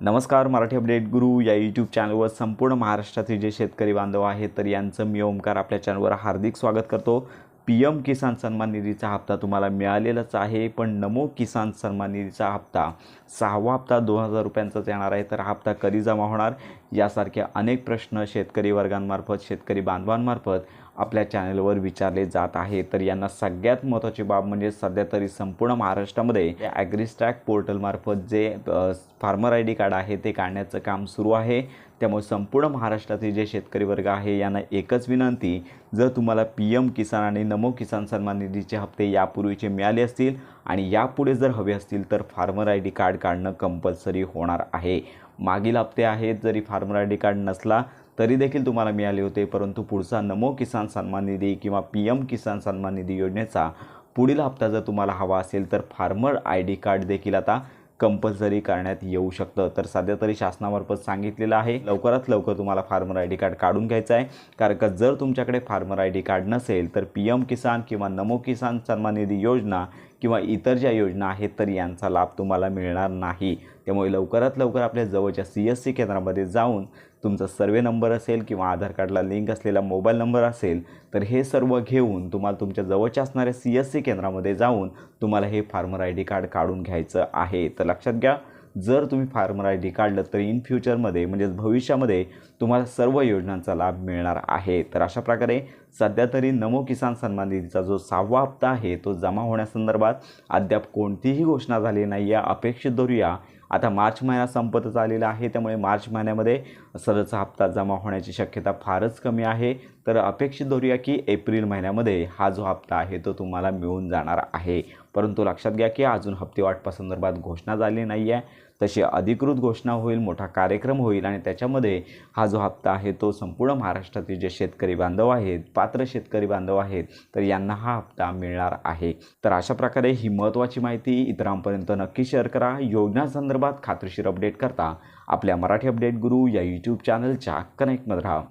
नमस्कार मराठी अपडेट गुरु या यूट्यूब चॅनलवर संपूर्ण महाराष्ट्रातील जे शेतकरी बांधव आहेत तर यांचं मी ओमकार आपल्या चॅनलवर हार्दिक स्वागत करतो. पी एम किसान सन्मान निधीचा हप्ता तुम्हाला मिळालेलाच आहे पण नमो किसान सन्मान निधीचा हप्ता सहावा हप्ता दोन हजार रुपयांचाच येणार आहे तर हप्ता कधी जमा होणार? यासारखे अनेक प्रश्न शेतकरी वर्गांमार्फत शेतकरी बांधवांमार्फत आपल्या चॅनलवर विचारले जात आहे. तर यांना सगळ्यात महत्त्वाची बाब म्हणजे सध्या तरी संपूर्ण महाराष्ट्रामध्ये ॲग्रिस्टॅक पोर्टलमार्फत जे फार्मर आय डी कार्ड आहे ते काढण्याचं काम सुरू आहे. त्यामुळे संपूर्ण महाराष्ट्रातील जे शेतकरी वर्ग आहे यांना एकच विनंती जर तुम्हाला पी एम किसान आणि नमो किसान सन्मान निधीचे हप्ते यापूर्वीचे मिळाले असतील आणि यापुढे जर हवे असतील तर फार्मर आय डी कार्ड काढणं कंपल्सरी होणार आहे. मागील हप्ते आहेत जरी फार्मर आय डी कार्ड नसला तरी देखील तुम्हाला मिळाले होते परंतु पुढचा नमो किसान सन्मान निधी किंवा पी एम किसान सन्मान निधी योजनेचा पुढील हप्ता जर तुम्हाला हवा असेल तर फार्मर आय डी कार्ड देखील आता कंपल्सरी करण्यात येऊ शकतं. तर सध्या तरी शासनामार्फत सांगितलेलं आहे लवकरात लवकर तुम्हाला फार्मर आय डी कार्ड काढून घ्यायचं आहे. कारण का जर तुमच्याकडे फार्मर आय डी कार्ड नसेल तर पी एम किसान किंवा नमो किसान सन्मान निधी योजना किंवा इतर ज्या योजना आहेत तर यांचा लाभ तुम्हाला मिळणार नाही. त्यामुळे लवकरात लवकर आपल्या जवळच्या सी एस सी केंद्रामध्ये जाऊन तुमचा सर्वे नंबर असेल किंवा आधार कार्डला लिंक असलेला मोबाईल नंबर असेल तर हे सर्व घेऊन तुम्हाला तुमच्या जवळच्या असणाऱ्या सी एस सी केंद्रामध्ये जाऊन तुम्हाला हे फार्मर आय डी कार्ड काढून घ्यायचं आहे. तर लक्षात घ्या जर तुम्ही फार्मर आय डी काढलं तर इन फ्युचरमध्ये म्हणजेच भविष्यामध्ये तुम्हाला सर्व योजनांचा लाभ मिळणार आहे. तर अशा प्रकारे सध्या तरी नमो किसान सन्मान निधीचा जो सहावा हप्ता आहे तो जमा होण्यासंदर्भात अद्याप कोणतीही घोषणा झाली नाही या अपेक्षित धरूया आता मार्च महिना संपतच आलेला आहे त्यामुळे मार्च महिन्यामध्ये सदरचा हप्ता जमा होण्याची शक्यता फारच कमी आहे. तर अपेक्षित धरूया की एप्रिल महिन्यामध्ये हा जो हप्ता आहे तो तुम्हाला मिळून जाणार आहे. परंतु लक्षात घ्या की अजून हप्ते वाटपासंदर्भात घोषणा झाली नाही आहे. तशी अधिकृत घोषणा होईल मोठा कार्यक्रम होईल आणि त्याच्यामध्ये हा जो हप्ता आहे तो संपूर्ण महाराष्ट्रातील जे शेतकरी बांधव आहेत पात्र शेतकरी बांधव आहेत तर यांना हा हप्ता मिळणार आहे. तर अशा प्रकारे ही महत्त्वाची माहिती इतरांपर्यंत नक्की शेअर करा. योजनासंदर्भात खात्रीशीर अपडेट करता आपल्या मराठी अपडेट गुरु या यूट्यूब चॅनलच्या कनेक्टमध्ये राहा.